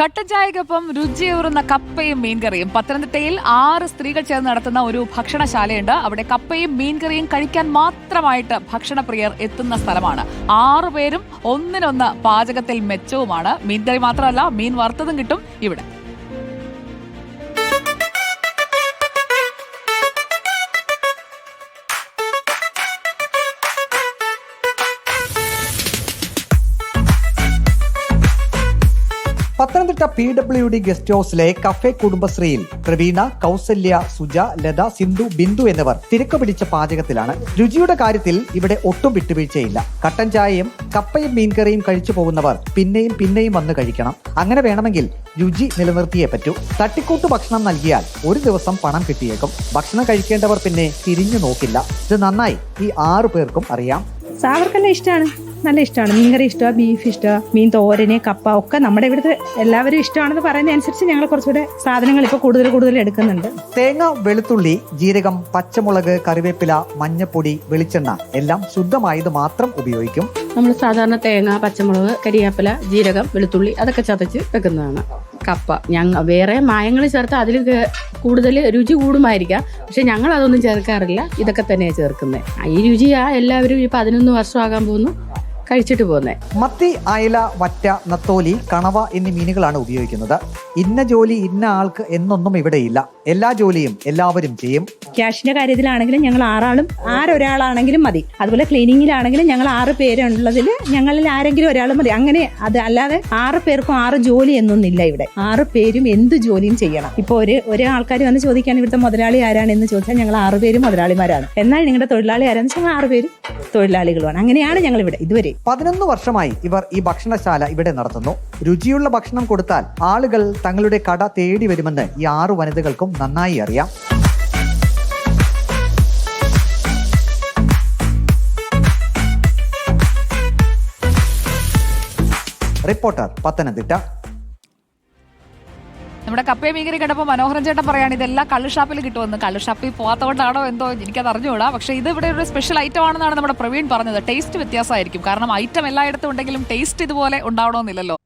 കട്ടൻ ചായക്കൊപ്പം രുചിയൂറുന്ന കപ്പയും മീൻകറിയും. പത്തനംതിട്ടയിൽ ആറ് സ്ത്രീകൾ ചേർന്ന് നടത്തുന്ന ഒരു ഭക്ഷണശാലയുണ്ട്. അവിടെ കപ്പയും മീൻകറിയും കഴിക്കാൻ മാത്രമായിട്ട് ഭക്ഷണപ്രിയർ എത്തുന്ന സ്ഥലമാണ്. ആറു പേരും ഒന്നിനൊന്ന് പാചകത്തിൽ മെച്ചവുമാണ്. മീൻകറി മാത്രമല്ല മീൻ വറുത്തതും കിട്ടും ഇവിടെ. Pathanamthitta P W D guest ഹൌസിലെ കഫേ കുടുംബശ്രീയിൽ പ്രവീണ കൗസല്യ സുജ ലത സിന്ധു ബിന്ദു എന്നിവർ തിരക്ക് പിടിച്ച പാചകത്തിലാണ്. രുചിയുടെ കാര്യത്തിൽ ഇവിടെ ഒട്ടും വിട്ടുവീഴ്ചയില്ല. കട്ടൻ ചായയും കപ്പയും മീൻകറിയും കഴിച്ചു പോകുന്നവർ പിന്നെയും പിന്നെയും വന്ന് കഴിക്കണം. അങ്ങനെ വേണമെങ്കിൽ രുചി നിലനിർത്തിയേ പറ്റൂ. തട്ടിക്കൂട്ട് ഭക്ഷണം നൽകിയാൽ ഒരു ദിവസം പണം കിട്ടിയേക്കും. ഭക്ഷണം കഴിക്കേണ്ടവർ പിന്നെ തിരിഞ്ഞു നോക്കില്ല. ഇത് നന്നായി ഈ ആറു പേർക്കും അറിയാം. സാവർക്കെല്ലാം ഇഷ്ടമാണ് നല്ല ഇഷ്ടമാണ്. മീൻകറി ഇഷ്ടമാണ് ബീഫ് ഇഷ്ടമാണ് മീൻ തോരന് കപ്പ ഒക്കെ നമ്മുടെ ഇവിടുത്തെ എല്ലാവരും ഇഷ്ടമാണെന്ന് പറയുന്ന അനുസരിച്ച് ഞങ്ങൾ കുറച്ചുകൂടെ സാധനങ്ങൾ ഇപ്പോൾ കൂടുതൽ കൂടുതൽ എടുക്കുന്നുണ്ട്. തേങ്ങ വെളുത്തുള്ളി ജീരകം പച്ചമുളക് കറിവേപ്പില മഞ്ഞപ്പൊടി വെളിച്ചെണ്ണ എല്ലാം ശുദ്ധമായത് മാത്രം ഉപയോഗിക്കും. നമ്മൾ സാധാരണ തേങ്ങ പച്ചമുളക് കരിയാപ്പില ജീരകം വെളുത്തുള്ളി അതൊക്കെ ചതച്ച് വെക്കുന്നതാണ്. കപ്പ ഞങ്ങ വേറെ മായങ്ങൾ ചേർത്ത് അതിൽ കൂടുതൽ രുചി കൂടുമായിരിക്കാം. പക്ഷെ ഞങ്ങൾ അതൊന്നും ചേർക്കാറില്ല. ഇതൊക്കെ തന്നെയാണ് ചേർക്കുന്നത് ഈ രുചിയാ എല്ലാവരും ഈ പതിനൊന്ന് വർഷമാകാൻ പോകുന്നു. കഴിച്ചിട്ട് പോകുന്നത് മത്തി അയല വറ്റ നത്തോലി കണവ എന്നീ മീനുകളാണ് ഉപയോഗിക്കുന്നത്. ഇന്ന ജോലി ഇന്ന ആൾക്ക് എന്നൊന്നും ഇവിടെയില്ല. എല്ലാ ജോലിയും എല്ലാവരും ചെയ്യും. ക്യാഷിന്റെ കാര്യത്തിലാണെങ്കിലും ഞങ്ങൾ ആറാളും ആരൊരാളാണെങ്കിലും മതി. അതുപോലെ ക്ലീനിങ്ങിലാണെങ്കിലും ഞങ്ങൾ ആറ് പേരുള്ളതിൽ ഞങ്ങളിൽ ആരെങ്കിലും ഒരാളും മതി. അങ്ങനെ അത് അല്ലാതെ ആറ് പേർക്കും ആറ് ജോലി എന്നൊന്നില്ല ഇവിടെ. ആറ് പേരും എന്ത് ജോലിയും ചെയ്യണം. ഇപ്പോൾ ഒരു ഒരു ആൾക്കാർ വന്ന് ചോദിക്കാൻ ഇവിടുത്തെ മുതലാളി ആരാണ്? എന്ന് ചോദിച്ചാൽ ഞങ്ങൾ ആറ് പേരും മുതലാളിമാരാണ്. എന്നാൽ നിങ്ങളുടെ തൊഴിലാളി ആരാന്ന് വെച്ചാൽ ആറ് പേരും തൊഴിലാളികളുമാണ്. അങ്ങനെയാണ് ഞങ്ങൾ ഇവിടെ ഇതുവരെ. പതിനൊന്ന് വർഷമായി ഇവർ ഈ ഭക്ഷണശാല ഇവിടെ നടത്തുന്നു. രുചിയുള്ള ഭക്ഷണം കൊടുത്താൽ ആളുകൾ തങ്ങളുടെ കട തേടി വരുമെന്ന് ഈ ആറ് വനിതകൾക്കും നന്നായി അറിയാം. റിപ്പോർട്ടർ പത്തനംതിട്ട. നമ്മുടെ കപ്പയെ മീകരി കണ്ടപ്പോൾ മനോഹരൻ ചേട്ടൻ പറയാണ് ഇതെല്ലാം കള്ളുഷാപ്പിൽ കിട്ടുമെന്ന്. കള്ളുഷാപ്പിൽ പോകാത്തതുകൊണ്ടാണോ എന്തോ എനിക്കത് അറിഞ്ഞുകൂടാ. പക്ഷേ ഇത് ഇവിടെ ഒരു സ്പെഷ്യൽ ഐറ്റം ആണെന്നാണ് നമ്മുടെ പ്രവീൺ പറഞ്ഞത്. ടേസ്റ്റ് വ്യത്യാസമായിരിക്കും. കാരണം ഐറ്റം എല്ലായിടത്തും ഉണ്ടെങ്കിലും ടേസ്റ്റ് ഇതുപോലെ ഉണ്ടാവണമെന്നില്ലല്ലോ.